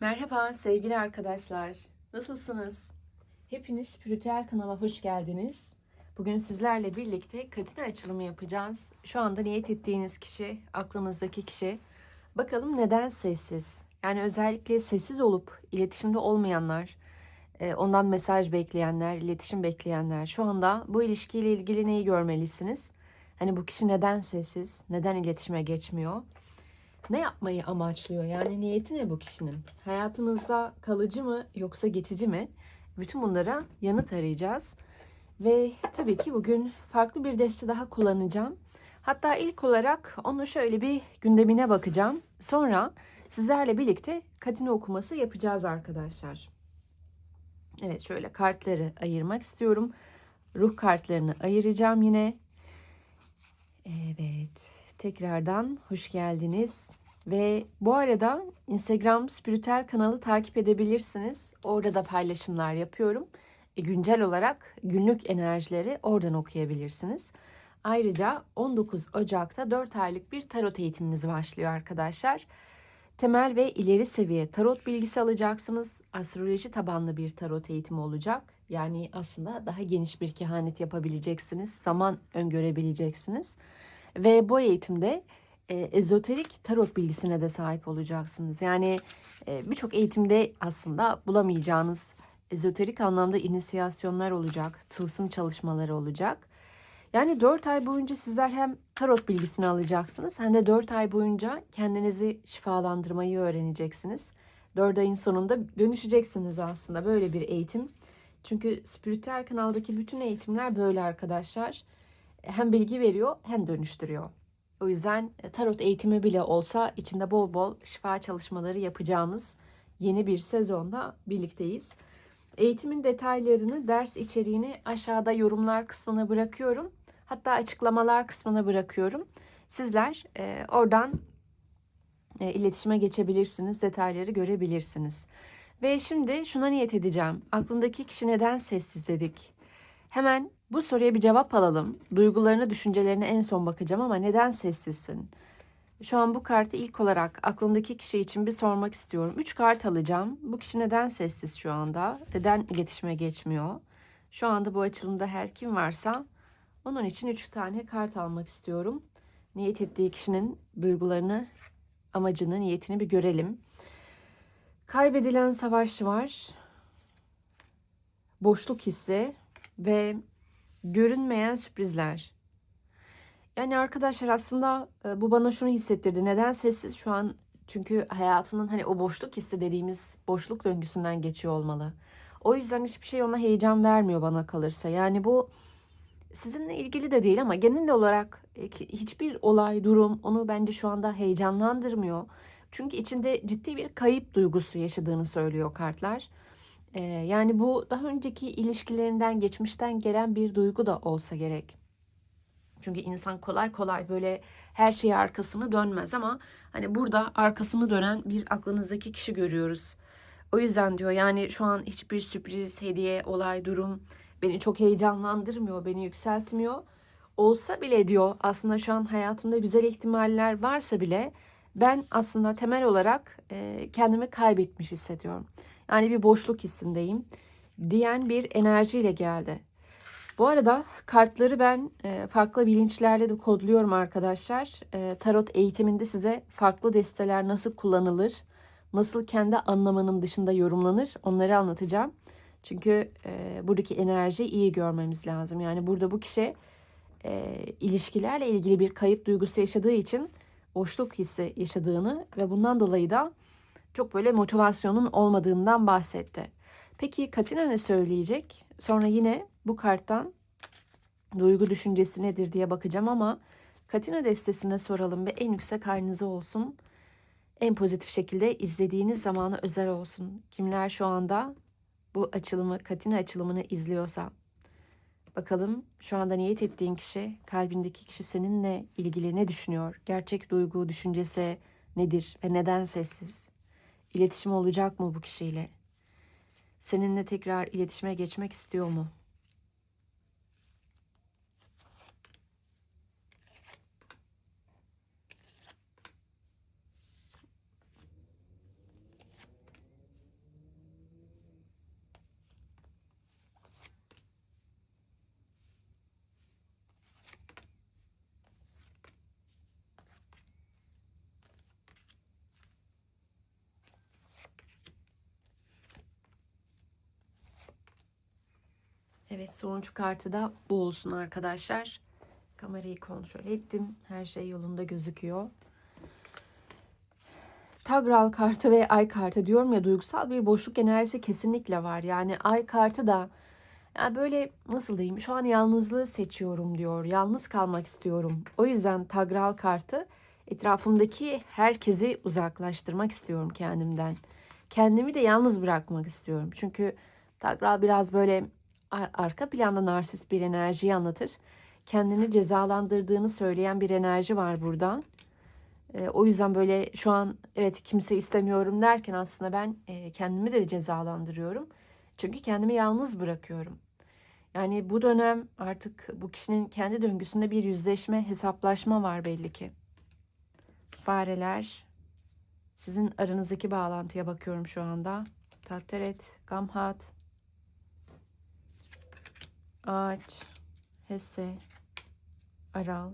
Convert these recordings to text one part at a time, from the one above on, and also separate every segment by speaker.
Speaker 1: Merhaba sevgili arkadaşlar. Nasılsınız? Hepiniz Spiritüel kanala hoş geldiniz. Bugün sizlerle birlikte katine açılımı yapacağız. Şu anda niyet ettiğiniz kişi, aklınızdaki kişi. Bakalım neden sessiz? Yani özellikle sessiz olup iletişimde olmayanlar, e, ondan mesaj bekleyenler, iletişim bekleyenler. Şu anda bu ilişkiyle ilgili neyi görmelisiniz? Hani bu kişi neden sessiz, neden iletişime geçmiyor? Ne yapmayı amaçlıyor? Yani niyeti ne bu kişinin? Hayatınızda kalıcı mı yoksa geçici mi? Bütün bunlara yanıt arayacağız. Ve tabii ki bugün farklı bir deste daha kullanacağım. Hatta ilk olarak onu şöyle bir gündemine bakacağım. Sonra sizlerle birlikte katine okuması yapacağız arkadaşlar. Evet şöyle kartları ayırmak istiyorum. Ruh kartlarını ayıracağım yine. Evet. Tekrardan hoş geldiniz. Ve bu arada Instagram Spiritüel kanalı takip edebilirsiniz. Orada da paylaşımlar yapıyorum. E, güncel olarak günlük enerjileri oradan okuyabilirsiniz. Ayrıca 19 Ocak'ta 4 aylık bir tarot eğitimimiz başlıyor arkadaşlar. Temel ve ileri seviye tarot bilgisi alacaksınız. Astroloji tabanlı bir tarot eğitimi olacak. Yani aslında daha geniş bir kehanet yapabileceksiniz. Zaman öngörebileceksiniz. Ve bu eğitimde e, ezoterik tarot bilgisine de sahip olacaksınız. Yani e, birçok eğitimde aslında bulamayacağınız ezoterik anlamda inisiyasyonlar olacak, tılsım çalışmaları olacak. Yani 4 ay boyunca sizler hem tarot bilgisini alacaksınız hem de 4 ay boyunca kendinizi şifalandırmayı öğreneceksiniz. 4 ayın sonunda dönüşeceksiniz aslında böyle bir eğitim. Çünkü spiritüel kanaldaki bütün eğitimler böyle arkadaşlar. Hem bilgi veriyor hem dönüştürüyor. O yüzden tarot eğitimi bile olsa içinde bol bol şifa çalışmaları yapacağımız yeni bir sezonda birlikteyiz. Eğitimin detaylarını, ders içeriğini aşağıda yorumlar kısmına bırakıyorum. Hatta açıklamalar kısmına bırakıyorum. Sizler e, oradan e, iletişime geçebilirsiniz, detayları görebilirsiniz. Ve şimdi şuna niyet edeceğim. Aklındaki kişi neden sessiz dedik? Hemen bu soruya bir cevap alalım. Duygularına, düşüncelerine en son bakacağım ama neden sessizsin? Şu an bu kartı ilk olarak aklındaki kişi için bir sormak istiyorum. Üç kart alacağım. Bu kişi neden sessiz şu anda? Neden iletişime geçmiyor? Şu anda bu açılımda her kim varsa onun için üç tane kart almak istiyorum. Niyet ettiği kişinin duygularını, amacını, niyetini bir görelim. Kaybedilen savaşçı var. Boşluk hissi ve görünmeyen sürprizler. Yani arkadaşlar aslında e, bu bana şunu hissettirdi. Neden sessiz şu an? Çünkü hayatının hani o boşluk hissi dediğimiz boşluk döngüsünden geçiyor olmalı. O yüzden hiçbir şey ona heyecan vermiyor bana kalırsa. Yani bu sizinle ilgili de değil ama genel olarak e, hiçbir olay, durum onu bence şu anda heyecanlandırmıyor. Çünkü içinde ciddi bir kayıp duygusu yaşadığını söylüyor kartlar. Ee, yani bu daha önceki ilişkilerinden, geçmişten gelen bir duygu da olsa gerek. Çünkü insan kolay kolay böyle her şeye arkasını dönmez ama hani burada arkasını dönen bir aklınızdaki kişi görüyoruz. O yüzden diyor yani şu an hiçbir sürpriz, hediye, olay, durum beni çok heyecanlandırmıyor, beni yükseltmiyor. Olsa bile diyor aslında şu an hayatımda güzel ihtimaller varsa bile ben aslında temel olarak e, kendimi kaybetmiş hissediyorum. Yani bir boşluk hissindeyim diyen bir enerjiyle geldi. Bu arada kartları ben e, farklı bilinçlerle de kodluyorum arkadaşlar. E, tarot eğitiminde size farklı desteler nasıl kullanılır, nasıl kendi anlamının dışında yorumlanır onları anlatacağım. Çünkü e, buradaki enerjiyi iyi görmemiz lazım. Yani burada bu kişi ilişkilerle ilgili bir kayıp duygusu yaşadığı için boşluk hissi yaşadığını ve bundan dolayı da çok böyle motivasyonun olmadığından bahsetti. Peki Katina ne söyleyecek? Sonra yine bu karttan duygu düşüncesi nedir diye bakacağım ama Katina destesine soralım ve en yüksek halinize olsun. En pozitif şekilde izlediğiniz zamana özel olsun. Kimler şu anda bu açılımı, Katina açılımını izliyorsa. Bakalım şu anda niyet ettiğin kişi, kalbindeki kişi seninle ilgili ne düşünüyor? Gerçek duygu, düşüncesi nedir ve neden sessiz? İletişim olacak mı bu kişiyle? Seninle tekrar iletişime geçmek istiyor mu? Evet sonuncu kartı da bu olsun arkadaşlar. Kamerayı kontrol ettim. Her şey yolunda gözüküyor. Tagral kartı ve ay kartı diyorum ya duygusal bir boşluk enerjisi kesinlikle var. Yani ay kartı da yani böyle nasıl diyeyim şu an yalnızlığı seçiyorum diyor. Yalnız kalmak istiyorum. O yüzden Tagral kartı etrafımdaki herkesi uzaklaştırmak istiyorum kendimden. Kendimi de yalnız bırakmak istiyorum. Çünkü Tagral biraz böyle arka planda narsist bir enerjiyi anlatır. Kendini cezalandırdığını söyleyen bir enerji var burada. E, o yüzden böyle şu an evet kimse istemiyorum derken aslında ben e, kendimi de cezalandırıyorum. Çünkü kendimi yalnız bırakıyorum. Yani bu dönem artık bu kişinin kendi döngüsünde bir yüzleşme, hesaplaşma var belli ki. Fareler, sizin aranızdaki bağlantıya bakıyorum şu anda. Tatteret, Gamhat, Ağaç, Hesse, Aral,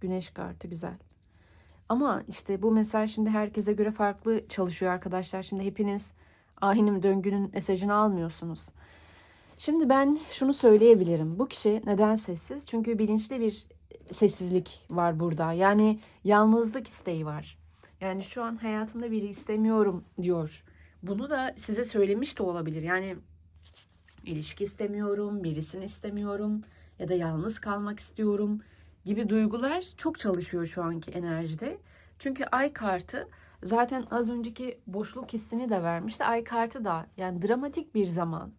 Speaker 1: Güneş kartı güzel. Ama işte bu mesaj şimdi herkese göre farklı çalışıyor arkadaşlar. Şimdi hepiniz ahinim döngünün mesajını almıyorsunuz. Şimdi ben şunu söyleyebilirim. Bu kişi neden sessiz? Çünkü bilinçli bir sessizlik var burada. Yani yalnızlık isteği var. Yani şu an hayatımda biri istemiyorum diyor. Bunu da size söylemiş de olabilir. Yani ilişki istemiyorum, birisini istemiyorum ya da yalnız kalmak istiyorum gibi duygular çok çalışıyor şu anki enerjide. Çünkü ay kartı zaten az önceki boşluk hissini de vermişti. Ay kartı da yani dramatik bir zaman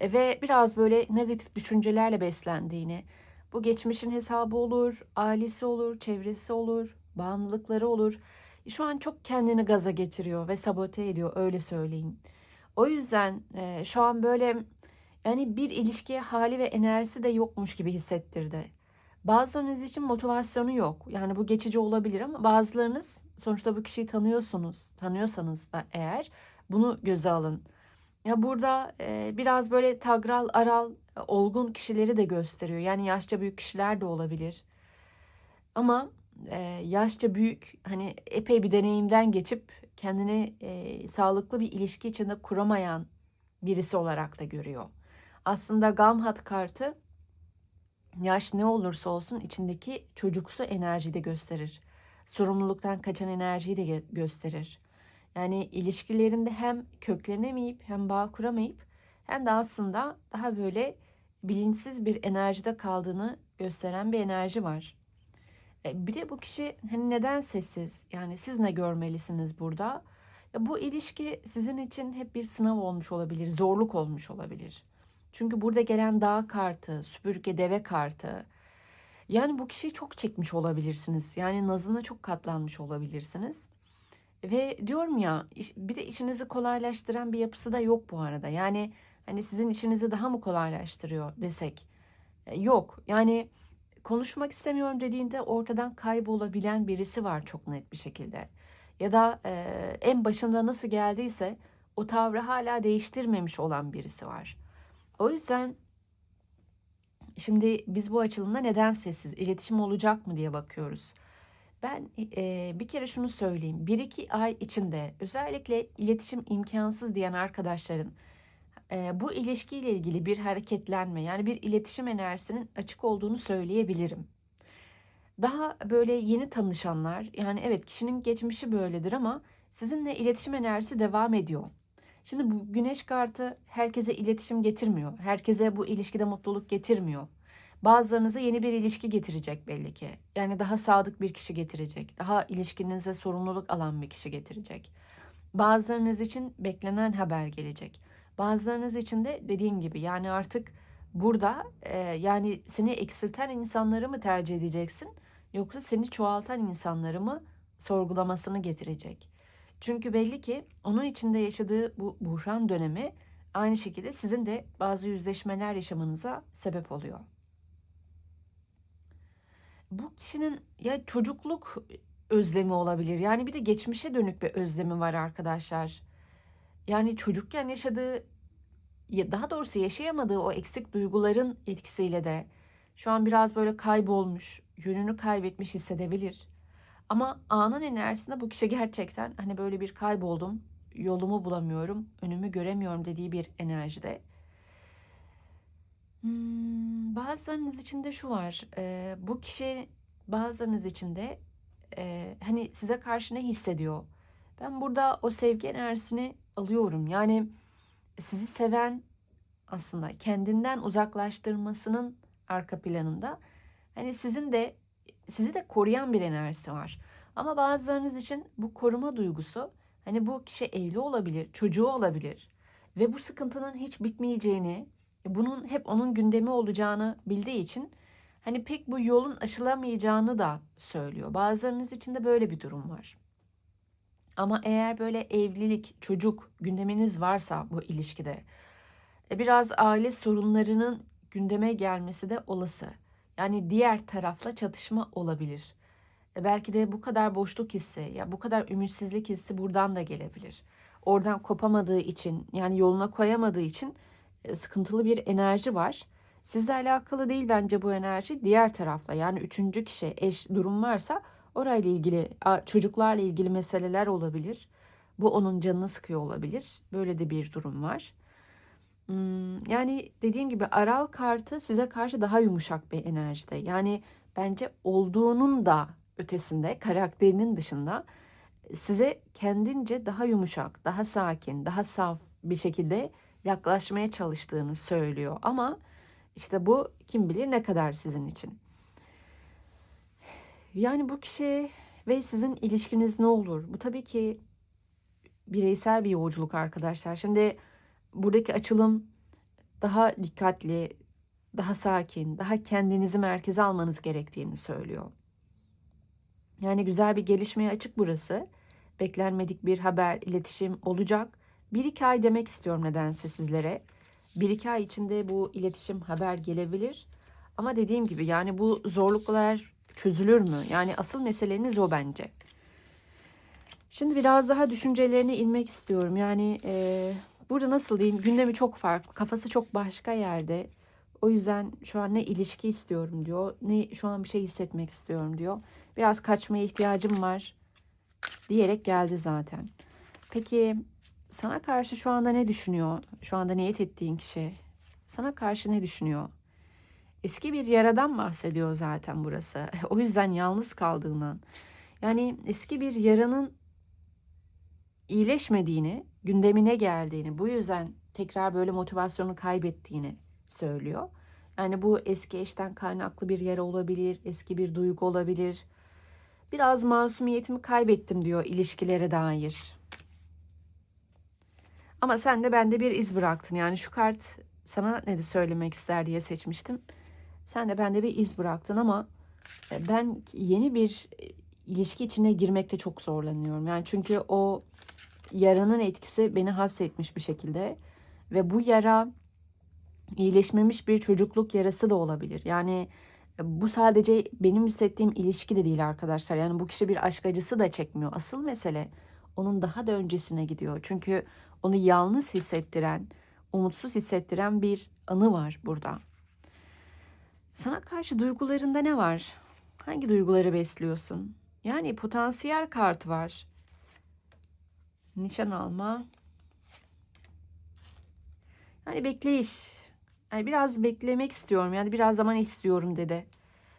Speaker 1: e, ve biraz böyle negatif düşüncelerle beslendiğini, bu geçmişin hesabı olur, ailesi olur, çevresi olur, bağımlılıkları olur. Şu an çok kendini gaza getiriyor ve sabote ediyor öyle söyleyeyim. O yüzden e, şu an böyle yani bir ilişkiye hali ve enerjisi de yokmuş gibi hissettirdi. Bazılarınız için motivasyonu yok. Yani bu geçici olabilir ama bazılarınız sonuçta bu kişiyi tanıyorsunuz. Tanıyorsanız da eğer bunu göze alın. Ya burada e, biraz böyle tagral, aral, olgun kişileri de gösteriyor. Yani yaşça büyük kişiler de olabilir. Ama e, yaşça büyük hani epey bir deneyimden geçip kendini e, sağlıklı bir ilişki içinde kuramayan birisi olarak da görüyor. Aslında Gamhat kartı yaş ne olursa olsun içindeki çocuksu enerjiyi de gösterir. Sorumluluktan kaçan enerjiyi de gösterir. Yani ilişkilerinde hem köklenemeyip hem bağ kuramayıp hem de aslında daha böyle bilinçsiz bir enerjide kaldığını gösteren bir enerji var. E, bir de bu kişi hani neden sessiz? Yani siz ne görmelisiniz burada? Bu ilişki sizin için hep bir sınav olmuş olabilir, zorluk olmuş olabilir. Çünkü burada gelen dağ kartı, süpürge deve kartı. Yani bu kişiyi çok çekmiş olabilirsiniz. Yani nazına çok katlanmış olabilirsiniz. Ve diyorum ya bir de işinizi kolaylaştıran bir yapısı da yok bu arada. Yani hani sizin işinizi daha mı kolaylaştırıyor desek. E, yok yani konuşmak istemiyorum dediğinde ortadan kaybolabilen birisi var çok net bir şekilde. Ya da e, en başında nasıl geldiyse o tavrı hala değiştirmemiş olan birisi var. O yüzden şimdi biz bu açılımda neden sessiz, iletişim olacak mı diye bakıyoruz. Ben e, bir kere şunu söyleyeyim. Bir iki ay içinde özellikle iletişim imkansız diyen arkadaşların e, bu ilişkiyle ilgili bir hareketlenme yani bir iletişim enerjisinin açık olduğunu söyleyebilirim. Daha böyle yeni tanışanlar yani evet kişinin geçmişi böyledir ama sizinle iletişim enerjisi devam ediyor. Şimdi bu güneş kartı herkese iletişim getirmiyor. Herkese bu ilişkide mutluluk getirmiyor. Bazılarınıza yeni bir ilişki getirecek belli ki. Yani daha sadık bir kişi getirecek. Daha ilişkinize sorumluluk alan bir kişi getirecek. Bazılarınız için beklenen haber gelecek. Bazılarınız için de dediğim gibi yani artık burada e, yani seni eksilten insanları mı tercih edeceksin yoksa seni çoğaltan insanları mı sorgulamasını getirecek. Çünkü belli ki onun içinde yaşadığı bu buhran dönemi aynı şekilde sizin de bazı yüzleşmeler yaşamanıza sebep oluyor. Bu kişinin ya çocukluk özlemi olabilir. Yani bir de geçmişe dönük bir özlemi var arkadaşlar. Yani çocukken yaşadığı daha doğrusu yaşayamadığı o eksik duyguların etkisiyle de şu an biraz böyle kaybolmuş, yönünü kaybetmiş hissedebilir. Ama anın enerjisinde bu kişi gerçekten hani böyle bir kayboldum, yolumu bulamıyorum, önümü göremiyorum dediği bir enerjide. Hmm, bazılarınız için de şu var. e, bu kişi bazılarınız için de e, hani size karşı ne hissediyor? Ben burada o sevgi enerjisini alıyorum. Yani sizi seven aslında kendinden uzaklaştırmasının arka planında hani sizin de sizi de koruyan bir enerjisi var. Ama bazılarınız için bu koruma duygusu hani bu kişi evli olabilir, çocuğu olabilir ve bu sıkıntının hiç bitmeyeceğini, bunun hep onun gündemi olacağını bildiği için hani pek bu yolun aşılamayacağını da söylüyor. Bazılarınız için de böyle bir durum var. Ama eğer böyle evlilik, çocuk gündeminiz varsa bu ilişkide e, biraz aile sorunlarının gündeme gelmesi de olası. Yani diğer tarafla çatışma olabilir. E, belki de bu kadar boşluk hissi, ya bu kadar ümitsizlik hissi buradan da gelebilir. Oradan kopamadığı için, yani yoluna koyamadığı için e, sıkıntılı bir enerji var. Sizle alakalı değil bence bu enerji diğer tarafla yani üçüncü kişi eş durum varsa orayla ilgili çocuklarla ilgili meseleler olabilir. Bu onun canını sıkıyor olabilir. Böyle de bir durum var. Hmm, yani dediğim gibi aral kartı size karşı daha yumuşak bir enerjide. Yani bence olduğunun da ötesinde, karakterinin dışında size kendince daha yumuşak, daha sakin, daha saf bir şekilde yaklaşmaya çalıştığını söylüyor. Ama işte bu kim bilir ne kadar sizin için. Yani bu kişi ve sizin ilişkiniz ne olur? Bu tabii ki bireysel bir yolculuk arkadaşlar. Şimdi buradaki açılım daha dikkatli, daha sakin, daha kendinizi merkeze almanız gerektiğini söylüyor. Yani güzel bir gelişmeye açık burası. Beklenmedik bir haber, iletişim olacak. Bir iki ay demek istiyorum nedense sizlere. Bir iki ay içinde bu iletişim haber gelebilir. Ama dediğim gibi yani bu zorluklar çözülür mü? Yani asıl meseleniz o bence. Şimdi biraz daha düşüncelerine inmek istiyorum. Yani e, burada nasıl diyeyim gündemi çok farklı. Kafası çok başka yerde. O yüzden şu an ne ilişki istiyorum diyor. Ne şu an bir şey hissetmek istiyorum diyor. Biraz kaçmaya ihtiyacım var diyerek geldi zaten. Peki sana karşı şu anda ne düşünüyor? Şu anda niyet ettiğin kişi sana karşı ne düşünüyor? Eski bir yaradan bahsediyor zaten burası. O yüzden yalnız kaldığından. Yani eski bir yaranın iyileşmediğini, gündemine geldiğini, bu yüzden tekrar böyle motivasyonu kaybettiğini söylüyor. Yani bu eski eşten kaynaklı bir yara olabilir, eski bir duygu olabilir. Biraz masumiyetimi kaybettim diyor ilişkilere dair. Ama sen de bende bir iz bıraktın. Yani şu kart sana ne de söylemek ister diye seçmiştim. Sen de bende bir iz bıraktın ama e, ben yeni bir e, ilişki içine girmekte çok zorlanıyorum. Yani çünkü o yaranın etkisi beni hapsetmiş bir şekilde ve bu yara iyileşmemiş bir çocukluk yarası da olabilir. Yani e, bu sadece benim hissettiğim ilişki de değil arkadaşlar. Yani bu kişi bir aşk acısı da çekmiyor. Asıl mesele onun daha da öncesine gidiyor. Çünkü onu yalnız hissettiren, umutsuz hissettiren bir anı var burada. Sana karşı duygularında ne var? Hangi duyguları besliyorsun? Yani potansiyel kart var. Nişan alma. Yani bekleyiş. Yani biraz beklemek istiyorum. Yani biraz zaman istiyorum dedi.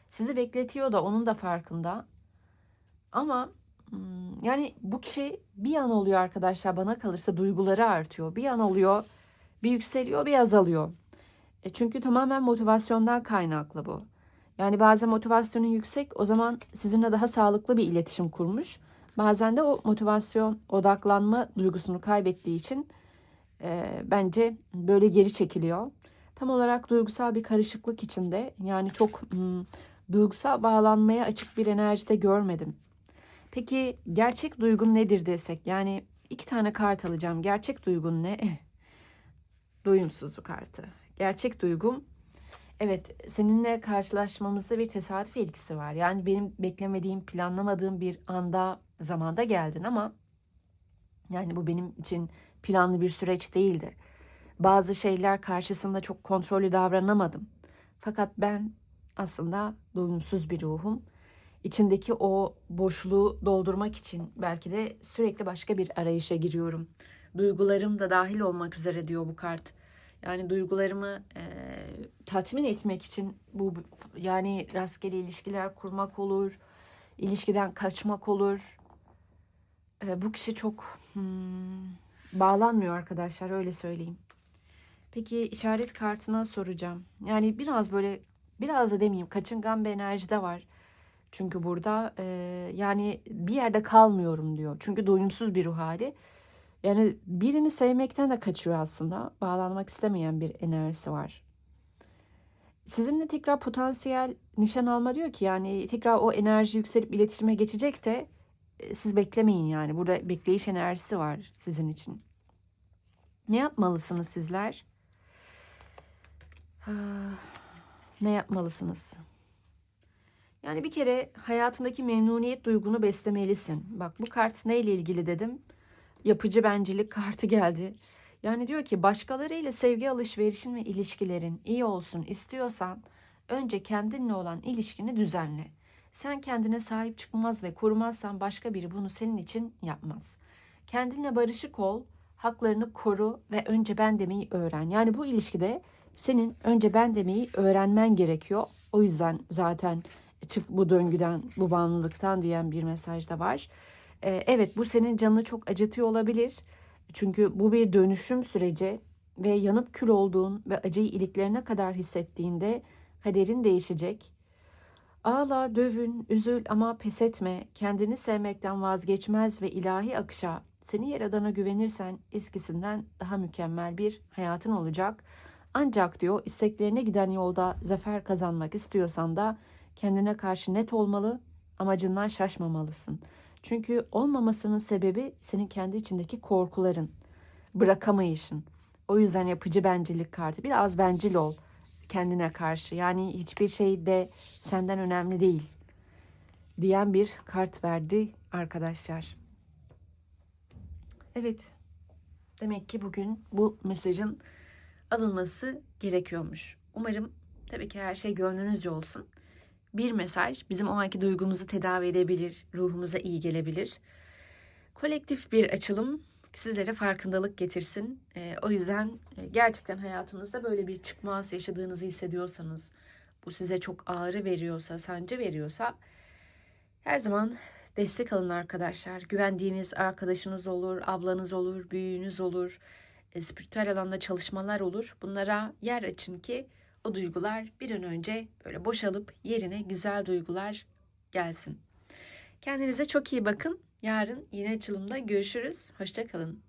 Speaker 1: Sizi bekletiyor da onun da farkında. Ama hmm, yani bu kişi bir an oluyor arkadaşlar bana kalırsa duyguları artıyor. Bir an oluyor, bir yükseliyor, bir azalıyor. E çünkü tamamen motivasyondan kaynaklı bu. Yani bazen motivasyonun yüksek o zaman sizinle daha sağlıklı bir iletişim kurmuş. Bazen de o motivasyon odaklanma duygusunu kaybettiği için e, bence böyle geri çekiliyor. Tam olarak duygusal bir karışıklık içinde yani çok hmm, duygusal bağlanmaya açık bir enerjide görmedim. Peki gerçek duygun nedir desek yani iki tane kart alacağım. Gerçek duygun ne? Doyumsuzluk kartı. Gerçek duygum evet seninle karşılaşmamızda bir tesadüf etkisi var. Yani benim beklemediğim, planlamadığım bir anda zamanda geldin ama yani bu benim için planlı bir süreç değildi. Bazı şeyler karşısında çok kontrollü davranamadım. Fakat ben aslında doyumsuz bir ruhum. İçimdeki o boşluğu doldurmak için belki de sürekli başka bir arayışa giriyorum. Duygularım da dahil olmak üzere diyor bu kart. Yani duygularımı e, tatmin etmek için bu yani rastgele ilişkiler kurmak olur, ilişkiden kaçmak olur. E, bu kişi çok hmm, bağlanmıyor arkadaşlar öyle söyleyeyim. Peki işaret kartına soracağım. Yani biraz böyle biraz da demeyeyim kaçıngan bir enerji de var. Çünkü burada e, yani bir yerde kalmıyorum diyor. Çünkü doyumsuz bir ruh hali. Yani birini sevmekten de kaçıyor aslında. Bağlanmak istemeyen bir enerjisi var. Sizinle tekrar potansiyel nişan alma diyor ki yani tekrar o enerji yükselip iletişime geçecek de siz beklemeyin yani. Burada bekleyiş enerjisi var sizin için. Ne yapmalısınız sizler? Ah, Ne yapmalısınız? Yani bir kere hayatındaki memnuniyet duygunu beslemelisin. Bak bu kart neyle ilgili dedim. Yapıcı bencilik kartı geldi. Yani diyor ki başkalarıyla sevgi alışverişin ve ilişkilerin iyi olsun istiyorsan önce kendinle olan ilişkini düzenle. Sen kendine sahip çıkmaz ve korumazsan başka biri bunu senin için yapmaz. Kendinle barışık ol, haklarını koru ve önce ben demeyi öğren. Yani bu ilişkide senin önce ben demeyi öğrenmen gerekiyor. O yüzden zaten çık bu döngüden, bu bağımlılıktan diyen bir mesaj da var. Ee, evet bu senin canını çok acıtıyor olabilir. Çünkü bu bir dönüşüm süreci ve yanıp kül olduğun ve acıyı iliklerine kadar hissettiğinde kaderin değişecek. Ağla, dövün, üzül ama pes etme. Kendini sevmekten vazgeçmez ve ilahi akışa, seni yaradana güvenirsen eskisinden daha mükemmel bir hayatın olacak. Ancak diyor isteklerine giden yolda zafer kazanmak istiyorsan da kendine karşı net olmalı, amacından şaşmamalısın. Çünkü olmamasının sebebi senin kendi içindeki korkuların, bırakamayışın. O yüzden yapıcı bencillik kartı. Biraz bencil ol kendine karşı. Yani hiçbir şey de senden önemli değil diyen bir kart verdi arkadaşlar. Evet. Demek ki bugün bu mesajın alınması gerekiyormuş. Umarım tabii ki her şey gönlünüzce olsun. Bir mesaj bizim o anki duygumuzu tedavi edebilir, ruhumuza iyi gelebilir. Kolektif bir açılım sizlere farkındalık getirsin. Ee, o yüzden e, gerçekten hayatınızda böyle bir çıkmaz yaşadığınızı hissediyorsanız, bu size çok ağrı veriyorsa, sancı veriyorsa her zaman destek alın arkadaşlar. Güvendiğiniz arkadaşınız olur, ablanız olur, büyüğünüz olur, e, spiritüel alanda çalışmalar olur. Bunlara yer açın ki o duygular bir an önce böyle boşalıp yerine güzel duygular gelsin. Kendinize çok iyi bakın. Yarın yine açılımda görüşürüz. Hoşçakalın.